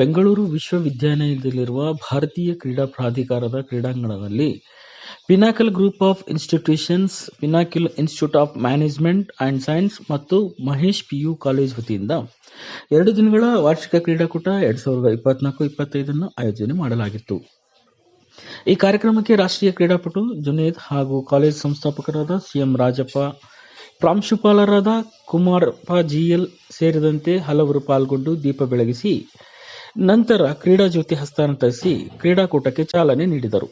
ಬೆಂಗಳೂರು ವಿಶ್ವವಿದ್ಯಾನಿಲಯದಲ್ಲಿರುವ ಭಾರತೀಯ ಕ್ರೀಡಾ ಪ್ರಾಧಿಕಾರದ ಕ್ರೀಡಾಂಗಣದಲ್ಲಿ Pinnacle group of institutions, Pinnacle institute of management and science ಮತ್ತು ಮಹೇಶ್ ಪಿಯು ಕಾಲೇಜ್ ವತಿಯಿಂದ ಎರಡು ದಿನಗಳ ವಾರ್ಷಿಕ ಕ್ರೀಡಾಕೂಟ ಎರಡು ಸಾವಿರದ ಇಪ್ಪತ್ನಾಲ್ಕು-ಇಪ್ಪತ್ತೈದನ್ನು ಆಯೋಜನೆ ಮಾಡಲಾಗಿತ್ತು. ಈ ಕಾರ್ಯಕ್ರಮಕ್ಕೆ ರಾಷ್ಟ್ರೀಯ ಕ್ರೀಡಾಪಟು ಜುನೇದ್ ಹಾಗೂ ಕಾಲೇಜ್ ಸಂಸ್ಥಾಪಕರಾದ ಸಿಎಂ ರಾಜಪ್ಪ, ಪ್ರಾಂಶುಪಾಲರಾದ ಕುಮಾರಪ್ಪ ಜಿಎಲ್ ಸೇರಿದಂತೆ ಹಲವರು ಪಾಲ್ಗೊಂಡು ದೀಪ ಬೆಳಗಿಸಿ ನಂತರ ಕ್ರೀಡಾಜ್ಯೋತಿ ಹಸ್ತಾಂತರಿಸಿ ಕ್ರೀಡಾಕೂಟಕ್ಕೆ ಚಾಲನೆ ನೀಡಿದರು.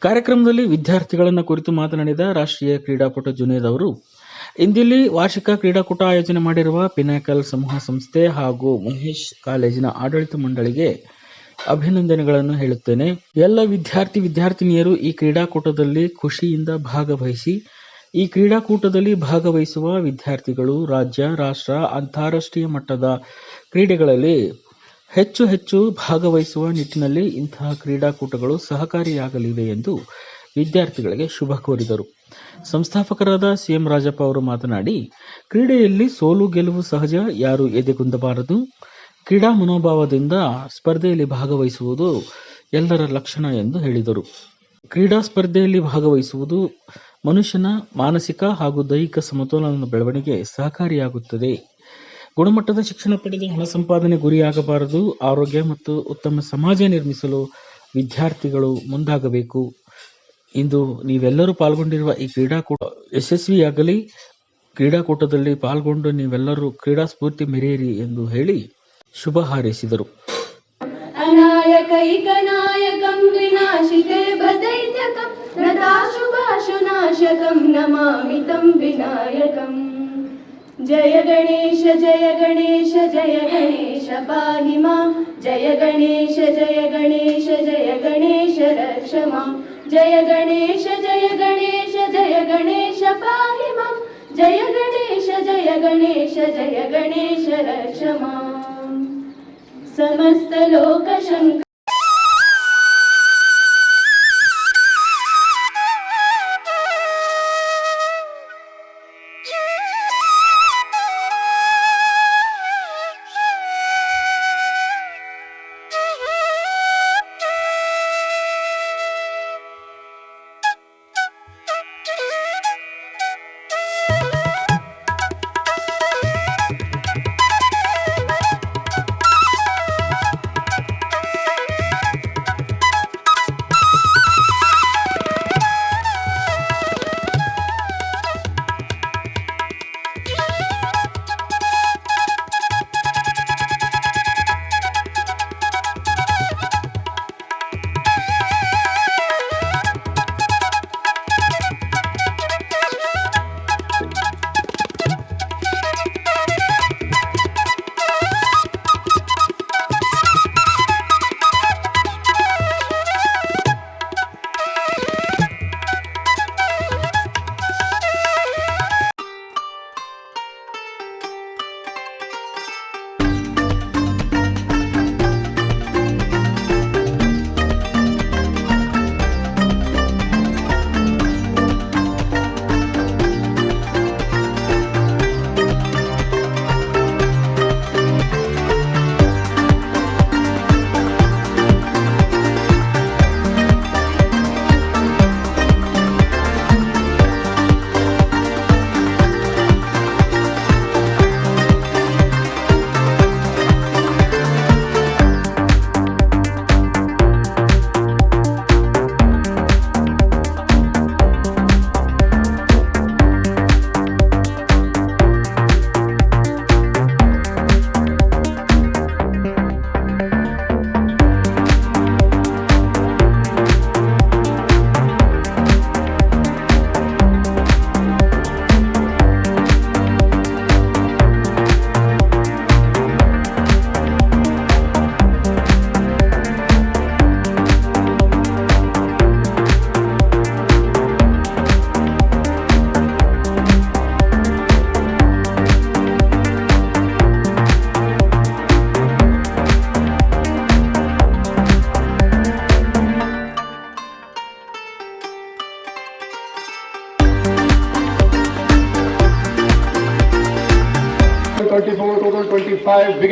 ಕಾರ್ಯಕ್ರಮದಲ್ಲಿ ವಿದ್ಯಾರ್ಥಿಗಳನ್ನು ಕುರಿತು ಮಾತನಾಡಿದ ರಾಷ್ಟ್ರೀಯ ಕ್ರೀಡಾಕೂಟ ಜುನೇದ್ ಅವರು, ಇಂದಿಲ್ಲಿ ವಾರ್ಷಿಕ ಕ್ರೀಡಾಕೂಟ ಆಯೋಜನೆ ಮಾಡಿರುವ ಪಿನಾಕಲ್ ಸಮೂಹ ಸಂಸ್ಥೆ ಹಾಗೂ ಮಹೇಶ್ ಕಾಲೇಜಿನ ಆಡಳಿತ ಮಂಡಳಿಗೆ ಅಭಿನಂದನೆಗಳನ್ನು ಹೇಳುತ್ತೇನೆ. ಎಲ್ಲ ವಿದ್ಯಾರ್ಥಿ ವಿದ್ಯಾರ್ಥಿನಿಯರು ಈ ಕ್ರೀಡಾಕೂಟದಲ್ಲಿ ಖುಷಿಯಿಂದ ಭಾಗವಹಿಸಿ ಈ ಕ್ರೀಡಾಕೂಟದಲ್ಲಿ ಭಾಗವಹಿಸುವ ವಿದ್ಯಾರ್ಥಿಗಳು ರಾಜ್ಯ, ರಾಷ್ಟ್ರ, ಅಂತಾರಾಷ್ಟ್ರೀಯ ಮಟ್ಟದ ಕ್ರೀಡೆಗಳಲ್ಲಿ ಹೆಚ್ಚು ಹೆಚ್ಚು ಭಾಗವಹಿಸುವ ನಿಟ್ಟಿನಲ್ಲಿ ಇಂತಹ ಕ್ರೀಡಾಕೂಟಗಳು ಸಹಕಾರಿಯಾಗಲಿವೆ ಎಂದು ವಿದ್ಯಾರ್ಥಿಗಳಿಗೆ ಶುಭ ಕೋರಿದರು. ಸಂಸ್ಥಾಪಕರಾದ ಸಿಎಂ ರಾಜಪ್ಪ ಅವರು ಮಾತನಾಡಿ, ಕ್ರೀಡೆಯಲ್ಲಿ ಸೋಲು ಗೆಲುವು ಸಹಜ, ಯಾರು ಎದೆಗುಂದಬಾರದು. ಕ್ರೀಡಾ ಮನೋಭಾವದಿಂದ ಸ್ಪರ್ಧೆಯಲ್ಲಿ ಭಾಗವಹಿಸುವುದು ಎಲ್ಲರ ಲಕ್ಷಣ ಎಂದು ಹೇಳಿದರು. ಕ್ರೀಡಾ ಸ್ಪರ್ಧೆಯಲ್ಲಿ ಭಾಗವಹಿಸುವುದು ಮನುಷ್ಯನ ಮಾನಸಿಕ ಹಾಗೂ ದೈಹಿಕ ಸಮತೋಲನದ ಬೆಳವಣಿಗೆ ಸಹಕಾರಿಯಾಗುತ್ತದೆ. ಗುಣಮಟ್ಟದ ಶಿಕ್ಷಣ ಪಡೆದು ಹಣ ಸಂಪಾದನೆ ಗುರಿಯಾಗಬಾರದು. ಆರೋಗ್ಯ ಮತ್ತು ಉತ್ತಮ ಸಮಾಜ ನಿರ್ಮಿಸಲು ವಿದ್ಯಾರ್ಥಿಗಳು ಮುಂದಾಗಬೇಕು. ಇಂದು ನೀವೆಲ್ಲರೂ ಪಾಲ್ಗೊಂಡಿರುವ ಈ ಕ್ರೀಡಾಕೂಟ ಯಶಸ್ವಿಯಾಗಲಿ. ಕ್ರೀಡಾಕೂಟದಲ್ಲಿ ಪಾಲ್ಗೊಂಡು ನೀವೆಲ್ಲರೂ ಕ್ರೀಡಾಸ್ಫೂರ್ತಿ ಮೆರೆಯಿರಿ ಎಂದು ಹೇಳಿ ಶುಭ ಹಾರೈಸಿದರು. अनायकैकनायकं विनाशिते भदैत्यकं नताशुभाशुनाशकं नमामि तं विनायकम् जय गणेश जय गणेश जय गणेश पाहिमा जय गणेश जय गणेश जय गणेश रक्षमा जय गणेश जय गणेश जय गणेश पाहिमा जय गणेश जय गणेश जय गणेश रक्ष माम् समस्तलोकशङ्कर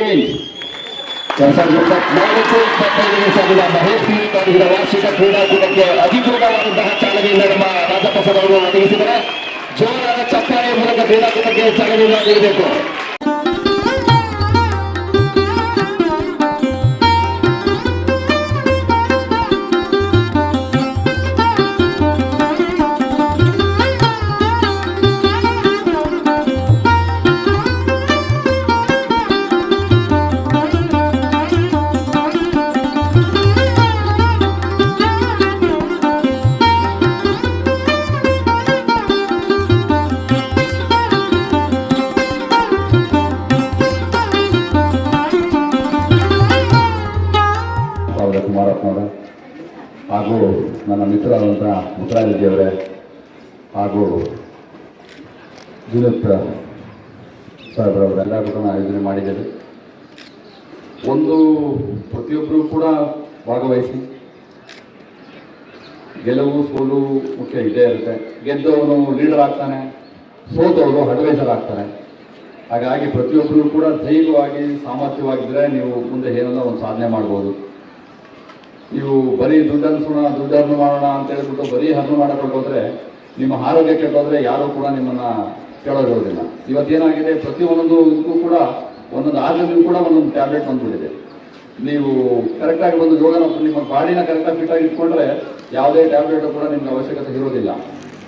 Twenty-four, total twenty-five begins. ಎರಡ್ ಸಾವಿರದ ಇಪ್ಪತ್ನಾಲ್ಕು ಇಪ್ಪತ್ತೈದನೇ ಸಾಲಿನ ಮಹೇಶ್ ಪಿ ಕಾಲೇಜಿನ ವಾರ್ಷಿಕ ಕ್ರೀಡಾಕೂಟಕ್ಕೆ ಅಧಿಕೃತವಾದಂತಹ ಚಾಲನೆಯಿಂದ ನಮ್ಮ ರಾಜಪ್ರಸಾದ್ ಅವರು ಒದಗಿಸಿದರೆ ಜೋರಾದ ಚಪ್ಪಾಳೆಯ ಮೂಲಕ ಕ್ರೀಡಾಕೂಟಕ್ಕೆ ಚಾಲನೆಯನ್ನು ನೀಡಬೇಕು ನನ್ನ ಮಿತ್ರರಾದಂಥ ಮುತ್ತರಾಜಿಯವರೇ ಹಾಗೂ ಸರ್ ಸಾಹೇಬ್ರವರೆಲ್ಲ ಕೂಡ ಆಯೋಜನೆ ಮಾಡಿದ್ದೇವೆ ಒಂದು ಪ್ರತಿಯೊಬ್ಬರೂ ಕೂಡ ಭಾಗವಹಿಸಿ, ಗೆಲುವು, ಸೋಲು ಮುಖ್ಯ ಇದ್ದೇ ಇರುತ್ತೆ. ಗೆದ್ದವನು ಲೀಡರ್ ಆಗ್ತಾನೆ, ಸೋತವನು ಅಡ್ವೈಸರ್ ಆಗ್ತಾನೆ. ಹಾಗಾಗಿ ಪ್ರತಿಯೊಬ್ಬರು ಕೂಡ ಧೈರ್ಯವಾಗಿ ಸಾಮರ್ಥ್ಯವಾಗಿದ್ದರೆ ನೀವು ಮುಂದೆ ಏನನ್ನ ಒಂದು ಸಾಧನೆ ಮಾಡ್ಬೋದು. ನೀವು ಬರೀ ದುಡ್ಡನ್ನು ದುಡ್ಡು ದುಡ್ಡನ್ನು ಮಾಡೋಣ ಅಂತ ಹೇಳ್ಬಿಟ್ಟು ಬರೀ ಹಣ್ಣು ಹೋದ್ರೆ ನಿಮ್ಮ ಆರೋಗ್ಯ ಕೆಟ್ಟೋದ್ರೆ ಯಾರೂ ಕೂಡ ನಿಮ್ಮನ್ನ ಕೇಳೋದಿರೋದಿಲ್ಲ ಇವತ್ತೇನಾಗಿದೆ ಪ್ರತಿಯೊಂದೊಂದು ಇದಕ್ಕೂ ಕೂಡ ಒಂದೊಂದು ಆರೋಗ್ಯಕ್ಕೂ ಕೂಡ ಒಂದೊಂದು ಟ್ಯಾಬ್ಲೆಟ್ ಬಂದ್ಬಿಟ್ಟಿದೆ. ನೀವು ಕರೆಕ್ಟಾಗಿ ಒಂದು ಯೋಗನ ನಿಮ್ಮ ಬಾಡಿನ ಕರೆಕ್ಟಾಗಿ ಫಿಟ್ ಆಗಿ ಇಟ್ಕೊಂಡ್ರೆ ಯಾವುದೇ ಟ್ಯಾಬ್ಲೆಟ್ ಕೂಡ ನಿಮ್ಗೆ ಅವಶ್ಯಕತೆ ಇರೋದಿಲ್ಲ.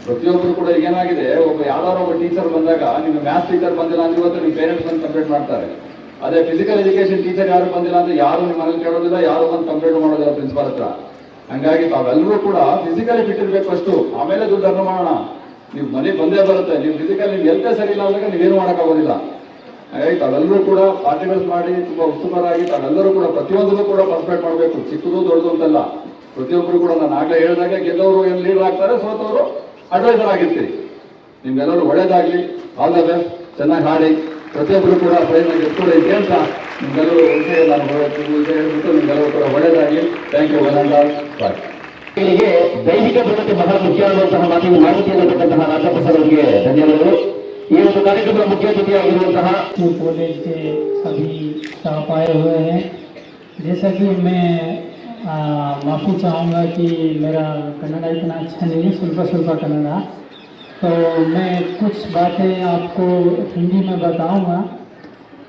ಪ್ರತಿಯೊಬ್ಬರು ಕೂಡ ಏನಾಗಿದೆ, ಒಬ್ಬ ಯಾವ್ದಾದ್ರು ಒಬ್ಬ ಟೀಚರ್ ಬಂದಾಗ, ನಿಮ್ಮ ಮ್ಯಾಥ್ಸ್ ಟೀಚರ್ ಬಂದಿಲ್ಲ ಅಂತ ಇವತ್ತು ನಿಮ್ಮ ಪೇರೆಂಟ್ಸ್ ಬಂದು ಕಂಪ್ಲೇಂಟ್ ಮಾಡ್ತಾರೆ. ಅದೇ ಫಿಸಿಕಲ್ ಎಜುಕೇಶನ್ ಟೀಚರ್ ಯಾರು ಬಂದಿಲ್ಲ ಅಂದ್ರೆ ಯಾರು ನಿಮ್ಮ ಮನೇಲಿ ಕೇಳೋದಿಲ್ಲ, ಯಾರು ಬಂದು ಕಂಪ್ಲೇಂಟ್ ಮಾಡೋದಿಲ್ಲ ಪ್ರಿನ್ಸಿಪಾಲ್ ಹತ್ರ. ಹಂಗಾಗಿ ತಾವೆಲ್ಲರೂ ಕೂಡ ಫಿಸಿಕಲಿ ಫಿಟ್ ಇರ್ಬೇಕು ಫಸ್ಟು ಆಮೇಲೆ ದುಡ್ಡು ಅರ್ನ ಮಾಡೋಣ. ನೀವು ಮನೆ ಬಂದೇ ಬರುತ್ತೆ. ನೀವು ಫಿಸಿಕಲ್ ನಿಮ್ಗೆ ಎಲ್ತೇ ಸರಿ ಇಲ್ಲ ಅಂದಾಗ ನೀವೇನು ಮಾಡೋಕ್ಕಾಗೋದಿಲ್ಲ ಹಾಗಾಗಿ ತಾವೆಲ್ಲರೂ ಕೂಡ ಪಾರ್ಟಿಸಿಪೇಟ್ ಮಾಡಿ, ತುಂಬಾ ಉತ್ಸುಕರಾಗಿ ತಾವೆಲ್ಲರೂ ಕೂಡ ಪ್ರತಿಯೊಂದನ್ನು ಕೂಡ ಪಾರ್ಟಿಸಿಪೇಟ್ ಮಾಡಬೇಕು. ಚಿಕ್ಕದು, ದೊಡ್ಡದು ಅಂತಲ್ಲ. ಪ್ರತಿಯೊಬ್ಬರು ಕೂಡ ನಾನು ಆಗ್ಲೇ ಹೇಳಿದಾಗ ಗೆದ್ದವರು ಏನು ಲೀಡರ್ ಆಗ್ತಾರೆ, ಸೋತವರು ಅಡ್ವೈಸರ್ ಆಗಿರ್ತೀರಿ. ನಿಮ್ಗೆಲ್ಲರೂ ಒಳ್ಳೇದಾಗ್ಲಿ. ಆಲ್ ದ ಬೆಸ್ಟ್ ಚೆನ್ನಾಗಿ ಹಾಡಿ. ಪ್ರತಿಯೊಬ್ಬರು ಕೂಡ ಪ್ರಯತ್ನ ಗೆದ್ಕೊಳ್ಳಿ ಅಂತ ಹೇಳ್ತಾ ನಿಮ್ಗೆಲ್ಲರೂ ವಿಷಯ ನಾನು ಹೊರತು ವಿಷಯ ಹೇಳ್ಬಿಟ್ಟು ನಿಮ್ಗೆಲ್ಲರೂ ಕೂಡ ಒಳ್ಳೇದಾಗ್ಲಿ thank you one and all bye ಮಕ್ಕಳಿಗೆ ದೈಹಿಕ ದೃಢತೆ ಬಹಳ ಮುಖ್ಯವಾದಂತಹ ಮಾತಿನ ಮಾಹಿತಿಯನ್ನು ಕೊಟ್ಟಂತಹ ರಾಜಪ್ರಸಾದ್ ಅವರಿಗೆ ಧನ್ಯವಾದಗಳು ಈ ಒಂದು ಕಾರ್ಯಕ್ರಮದ ಮುಖ್ಯ ಅತಿಥಿಯಾಗಿರುವಂತಹ स्कूल कॉलेज के सभी स्टाफ आए हुए हैं जैसा कि मैं आ, माफ़ी चाहूँगा कि मेरा कन्नड़ा इतना अच्छा नहीं है सुल्फा सुल्फा कन्नड़ा तो मैं कुछ बातें आपको हिंदी में बताऊँगा।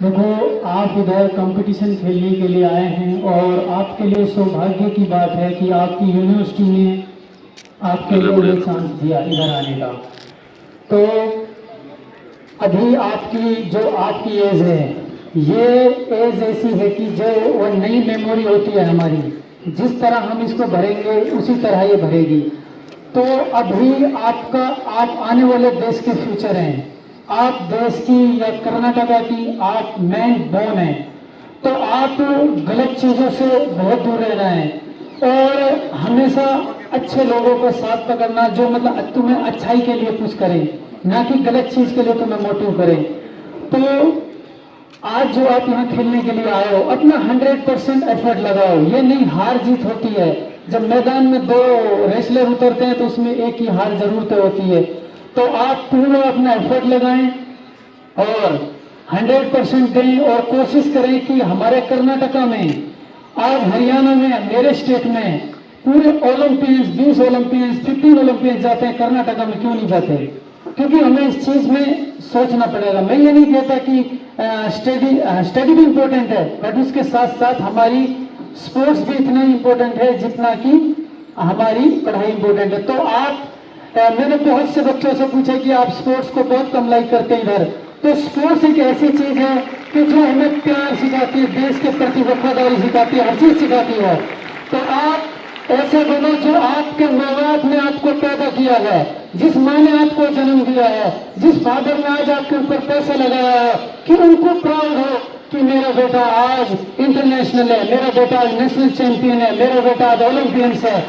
देखो आप इधर कंपटीशन खेलने के लिए आए हैं और आपके लिए सौभाग्य की बात है कि आपकी यूनिवर्सिटी ने आपके लिए चांस दिया इधर आने का। तो अभी आपकी जो आपकी एज है ये एज ऐसी है कि जो वो नई मेमोरी होती है हमारी जिस तरह हम इसको भरेंगे उसी तरह ये भरेगी। तो अभी आपका, आप आने वाले देश के फ्यूचर हैं। आप देश की, या कर्नाटका की, आप मैन बोन हैं। तो आप गलत चीज़ों से बहुत दूर रहना है। और हमेशा अच्छे लोगों को साथ पकड़ना, जो मतलब तुम्हें अच्छाई के लिए कुछ करें, ना कि गलत चीज़ के लिए तुम्हें मोटिव करें। तो आज जो आप यहाँ खेलने के लिए आए हो, अपना हंड्रेड परसेंट एफर्ट लगाओ। ये नहीं हार जीत होती है। जब मैदान में दो रेसलर उतरते हैं तो उसमें एक ही हार ज़रूर होती है। तो आप पूरा अपना एफर्ट लगाएँ और 100 परसेंट दें और कोशिश करें कि हमारे कर्नाटका में, आज हरियाणा में, मेरे स्टेट में पूरे ओलंपियंस 20 ओलंपियंस 15 ओलंपियंस जाते हैं, कर्नाटका में क्यों नहीं जाते? क्योंकि हमें इस चीज़ में सोचना पड़ेगा। मैं ये नहीं कहता कि स्टडी स्टडी भी इम्पोर्टेंट है बट उसके साथ साथ हमारी स्पोर्ट्स भी इतना इम्पोर्टेंट है जितना कि हमारी पढ़ाई इम्पोर्टेंट है। तो आप अ, मैंने बहुत से बच्चों से पूछा कि आप स्पोर्ट्स को बहुत कम लाइक करते हैं इधर। तो स्पोर्ट्स एक ऐसी चीज़ है कि जो हमें प्यार सिखाती है देश के प्रति वफादारी सिखाती है हर चीज़ सिखाती है। तो आप ऐसे बनो जो आपके माँ बाप ने आपको पैदा किया है जिस माँ ने आपको जन्म दिया है जिस फादर ने आज आपके ऊपर पैसे लगाया है कि उनको प्राउड हो। कि मेरा बेटा आज इंटरनेशनल है, मेरा बेटा आज नेशनल चैंपियन है, मेरा बेटा आज ओलंपियंस है।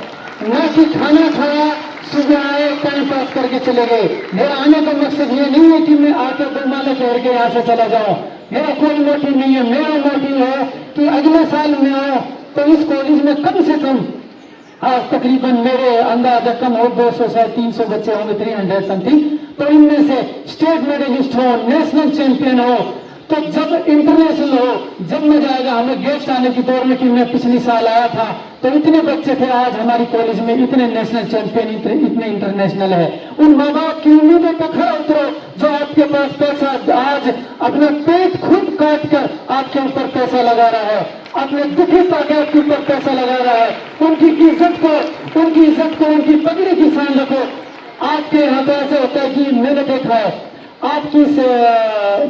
न कि खाना खाया, सुबह आए टाइम पास करके चले गए। मेरा आने का मकसद ये नहीं है कि मैं आके गुलमाला कह के यहाँ से चला जाऊँ। मेरा कोई मोटिव नहीं है, मेरा मोटिव है कि अगले साल में आऊँ तो इस कॉलेज में कम से कम आज तकरीबन मेरे अंदाज़ा कम हो दो सौ से तीन सौ बच्चे होंगे थ्री हंड्रेड समथिंग तो इनमें से स्टेट मेडलिस्ट हो नेशनल चैंपियन हो तो जब इंटरनेशनल हो जब मज़ा आएगा हमें गेस्ट आने की दौर में कि मैं पिछले साल आया था तो इतने बच्चे थे आज हमारी कॉलेज में इतने नेशनल चैंपियन इतने, इतने इंटरनेशनल है। उन माँ बाप की उम्मीदों पर खड़ा उतरो जो आपके पास पैसा आज अपना पेट खुद काट कर आपके ऊपर पैसा लगा रहा है। अपने दुखी ताकि आपके ऊपर पैसा लगा रहा है। उनकी इज़्ज़त को उनकी इज़्ज़त को उनकी पगड़ी की शान रखो। आपके यहाँ तो ऐसे होता है कि मैंने देखा है आपकी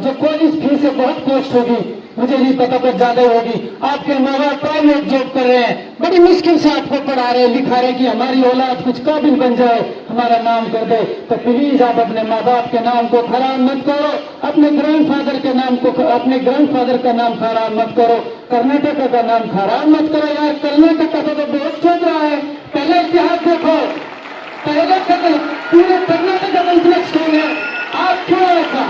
जो कॉलेज फ़ीस है बहुत कॉस्ट होगी, मुझे नहीं पता कुछ ज़्यादा होगी। आपके माँ बाप प्राइवेट जॉब कर रहे हैं, बड़ी मुश्किल से आपको पढ़ा रहे हैं, लिखा रहे हैं कि हमारी औलाद कुछ काबिल बन जाए, हमारा नाम कर दे। तो प्लीज़ आप अपने माँ बाप के नाम को खराब मत करो, अपने ग्रैंडफादर के नाम को, अपने ग्रैंडफादर का नाम खराब मत करो, कर्नाटक का नाम खराब मत करो यार, कर्नाटक का तो बहुत चल रहा है। पहले इतिहास देखो, पहले कदम पूरे कर्नाटक का स्कूल है। आप क्यों ऐसा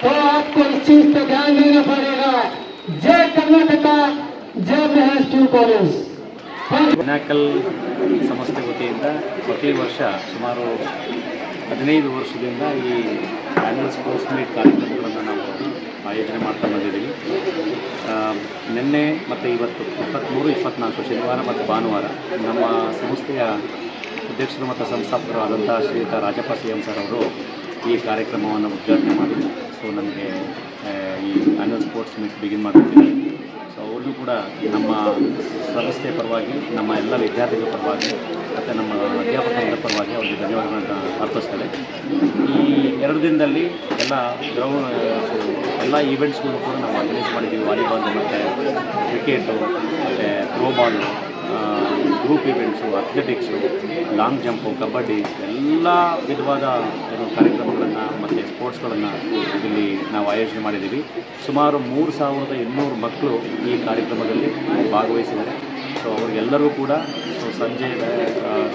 तो आपको इस चीज पे ध्यान देना पड़ेगा जय कर्नाटका जय महेश टू कॉलेज ಪಿನಾಕಲ್ ಸಂಸ್ಥೆ ವತಿಯಿಂದ ಪ್ರತಿ ವರ್ಷ ಸುಮಾರು ಹದಿನೈದು ವರ್ಷದಿಂದ ಈ ಆ್ಯನ್ಯಲ್ ಸ್ಪೋರ್ಟ್ಸ್ ಮೀಟ್ ಕಾರ್ಯಕ್ರಮಗಳನ್ನು ನಾವು ಆಯೋಜನೆ ಮಾಡ್ತಾ ಬಂದಿದ್ದೀವಿ ಆ, ನಿನ್ನೆ ಮತ್ತು ಇವತ್ತು ಇಪ್ಪತ್ತ್ಮೂರು ಇಪ್ಪತ್ತ್ನಾಲ್ಕು ಶನಿವಾರ ಮತ್ತು ಭಾನುವಾರ ನಮ್ಮ ಸಂಸ್ಥೆಯ ಅಧ್ಯಕ್ಷರು ಮತ್ತು ಸಂಸ್ಥಾಪಕರು ಆದಂಥ ಶ್ರೀಯುತ ರಾಜಪ್ಪ ಸಿ ಎಂ ಸರ್ ಅವರು ಈ ಕಾರ್ಯಕ್ರಮವನ್ನು ಉದ್ಘಾಟನೆ ಮಾಡಿದರು. ಸೊ ನಮಗೆ ಈ ಆ್ಯನ್ಯಲ್ ಸ್ಪೋರ್ಟ್ಸ್ ಮೀಟ್ ಬಿಗಿನ್ ಮಾಡ್ತಿದ್ದೀವಿ ಸೊ ಅವ್ರಿಗೂ ಕೂಡ ನಮ್ಮ ಸಂಸ್ಥೆ ಪರವಾಗಿ, ನಮ್ಮ ಎಲ್ಲ ವಿದ್ಯಾರ್ಥಿಗಳ ಪರವಾಗಿ, ಮತ್ತು ನಮ್ಮ ಅಧ್ಯಾಪಕರ ಪರವಾಗಿ ಅವರಿಗೆ ಧನ್ಯವಾದಗಳನ್ನು ಅರ್ಪಿಸ್ತಾರೆ ಈ ಎರಡು ದಿನದಲ್ಲಿ ಎಲ್ಲ ಗ್ರೌಂಡ್ ಎಲ್ಲ ಈವೆಂಟ್ಸ್ಗಳು ಕೂಡ ನಾವು ಆರ್ಗನೈಸ್ ಮಾಡಿದ್ದೀವಿ. ವಾಲಿಬಾಲ್ ಮತ್ತು ಕ್ರಿಕೆಟು ಮತ್ತು throwball group events athletics long jump kabaddi, ಎಲ್ಲ ವಿಧವಾದ ಮತ್ತು ಸ್ಪೋರ್ಟ್ಸ್ಗಳನ್ನು ಇಲ್ಲಿ ನಾವು ಆಯೋಜನೆ ಮಾಡಿದ್ದೀವಿ. ಸುಮಾರು ಮೂರು ಸಾವಿರದ ಇನ್ನೂರು ಮಕ್ಕಳು ಈ ಕಾರ್ಯಕ್ರಮದಲ್ಲಿ ಭಾಗವಹಿಸಿದ್ದಾರೆ. ಸೊ ಅವರಿಗೆಲ್ಲರೂ ಕೂಡ ಸೊ ಸಂಜೆ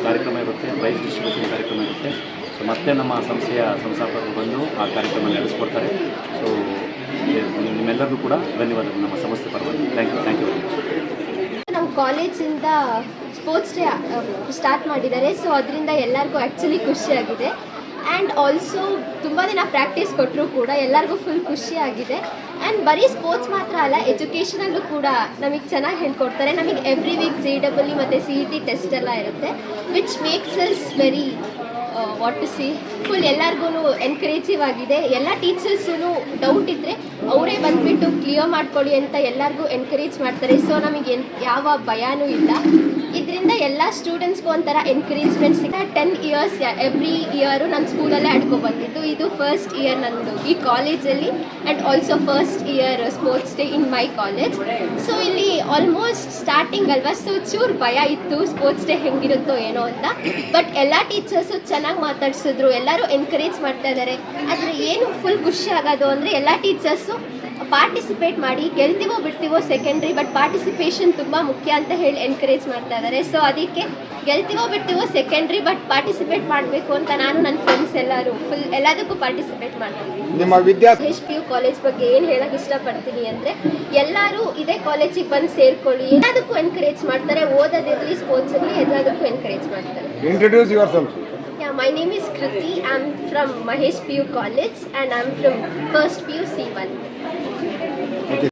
ಕಾರ್ಯಕ್ರಮ ಇರುತ್ತೆ ಪ್ರೈಸ್ ಡಿಸ್ಟ್ರಿಬ್ಯೂಷನ್ ಕಾರ್ಯಕ್ರಮ ಇರುತ್ತೆ. ಸೊ ಮತ್ತೆ ನಮ್ಮ ಸಂಸ್ಥೆಯ ಸಂಸ್ಥಾಪಕರು ಬಂದು ಆ ಕಾರ್ಯಕ್ರಮ ನಡೆಸ್ಕೊಡ್ತಾರೆ. ಸೊ ನಿಮ್ಮೆಲ್ಲರಿಗೂ ಕೂಡ ಧನ್ಯವಾದಗಳು ನಮ್ಮ ಸಂಸ್ಥೆ ಪರವಾಗಿ. Thank you thank you very much ನಮ್ಮ ಕಾಲೇಜಿಂದ ಸ್ಪೋರ್ಟ್ಸ್ ಡೇ ಸ್ಟಾರ್ಟ್ ಮಾಡಿದ್ದಾರೆ. ಸೊ ಅದರಿಂದ ಎಲ್ಲರಿಗೂ ಆ್ಯಕ್ಚುಲಿ ಖುಷಿಯಾಗಿದೆ. ಆ್ಯಂಡ್ ಆಲ್ಸೋ ತುಂಬ ದಿನ ಪ್ರಾಕ್ಟೀಸ್ ಕೊಟ್ಟರು ಕೂಡ ಎಲ್ಲರಿಗೂ ಫುಲ್ ಖುಷಿಯಾಗಿದೆ ಆ್ಯಂಡ್ ಬರೀ ಸ್ಪೋರ್ಟ್ಸ್ ಮಾತ್ರ ಅಲ್ಲ ಎಜುಕೇಷನಲ್ಲೂ ಕೂಡ ನಮಗೆ ಚೆನ್ನಾಗಿ ಹೇಳ್ಕೊಡ್ತಾರೆ ನಮಗೆ every week J double E ಮತ್ತು ಸಿ ಇ ಟಿ ಟೆಸ್ಟ್ ಎಲ್ಲ ಇರುತ್ತೆ which makes us very what to see full ಎಲ್ಲರಿಗೂ ಎನ್ಕರೇಜಿವ್ ಆಗಿದೆ. ಎಲ್ಲ ಟೀಚರ್ಸೂ ಡೌಟ್ ಇದ್ದರೆ ಅವರೇ ಬಂದ್ಬಿಟ್ಟು ಕ್ಲಿಯರ್ ಮಾಡ್ಕೊಳ್ಳಿ ಅಂತ ಎಲ್ಲರಿಗೂ ಎನ್ಕರೇಜ್ ಮಾಡ್ತಾರೆ. ಸೊ ನಮಗೆ ಯಾವ ಭಯನೂ ಇಲ್ಲ. ಇದರಿಂದ ಎಲ್ಲ ಸ್ಟೂಡೆಂಟ್ಸ್ಗೂ ಒಂಥರ ಎನ್ಕರೇಜ್ಮೆಂಟ್ ಸಿಗ್ತಾ ಟೆನ್ ಇಯರ್ಸ್ ಎವ್ರಿ ಇಯರು ನನ್ನ ಸ್ಕೂಲಲ್ಲೇ ಆಡ್ಕೊಬಂದಿದ್ದು. ಇದು ಫಸ್ಟ್ ಇಯರ್ ನಂದು ಈ ಕಾಲೇಜಲ್ಲಿ and also first year sports day in my college so ಇಲ್ಲಿ ಆಲ್ಮೋಸ್ಟ್ ಸ್ಟಾರ್ಟಿಂಗ್ ಅಲ್ವಾ? ಸೊ ಚೂರು ಭಯ ಇತ್ತು ಸ್ಪೋರ್ಟ್ಸ್ ಡೇ ಹೆಂಗಿರುತ್ತೋ ಏನೋ ಅಂತ. ಬಟ್ ಎಲ್ಲ ಟೀಚರ್ಸು ಚೆನ್ನಾಗಿ ಮಾತಾಡ್ಸಿದ್ರು. ಎಲ್ಲರೂ ಎನ್ಕರೇಜ್ ಮಾಡ್ತಾ ಇದ್ದಾರೆ ಆದರೆ ಏನು ಫುಲ್ ಖುಷಿ ಆಗೋದು ಅಂದರೆ ಎಲ್ಲ ಟೀಚರ್ಸು ಪಾರ್ಟಿಸಿಪೇಟ್ ಮಾಡಿ ಗೆಲ್ತೀವೋ ಬಿಡ್ತೀವೋ ಸೆಕೆಂಡ್ರಿ ಬಟ್ ಪಾರ್ಟಿಸಿಪೇಷನ್ ತುಂಬ ಮುಖ್ಯ ಅಂತ ಹೇಳಿ ಎನ್ಕರೇಜ್ ಮಾಡ್ತಾ ಇದ್ದಾರೆ. ಸೊ ಅದಕ್ಕೆ ಗೆಲ್ತೀವೋ ಬಿಡ್ತೀವೋ ಸೆಕೆಂಡ್ರಿ ಬಟ್ ಪಾರ್ಟಿಸಿಪೇಟ್ ಮಾಡಬೇಕು ಅಂತ ನಾನು ನನ್ನ ಫ್ರೆಂಡ್ಸ್ ಎಲ್ಲರೂ ಫುಲ್ ಎಲ್ಲದಕ್ಕೂ participate Vidya H P U college ಬಗ್ಗೆ ಏನು ಹೇಳಕ್ಕೆ ಇಷ್ಟಪಡ್ತೀನಿ ಅಂದರೆ ಎಲ್ಲರೂ ಇದೇ ಕಾಲೇಜಿಗೆ ಬಂದು ಸೇರ್ಕೊಳ್ಳಿ. ಎಲ್ಲದಕ್ಕೂ ಎನ್ಕರೇಜ್ ಮಾಡ್ತಾರೆ ಓದೋದಿರಲಿ ಸ್ಪೋರ್ಟ್ಸ್ ಇರಲಿ ಎಲ್ಲದಕ್ಕೂ ಎನ್ಕರೇಜ್ ಮಾಡ್ತಾರೆ. Introduce yourself I am from Mahesh P U college and I College and first from first C C1.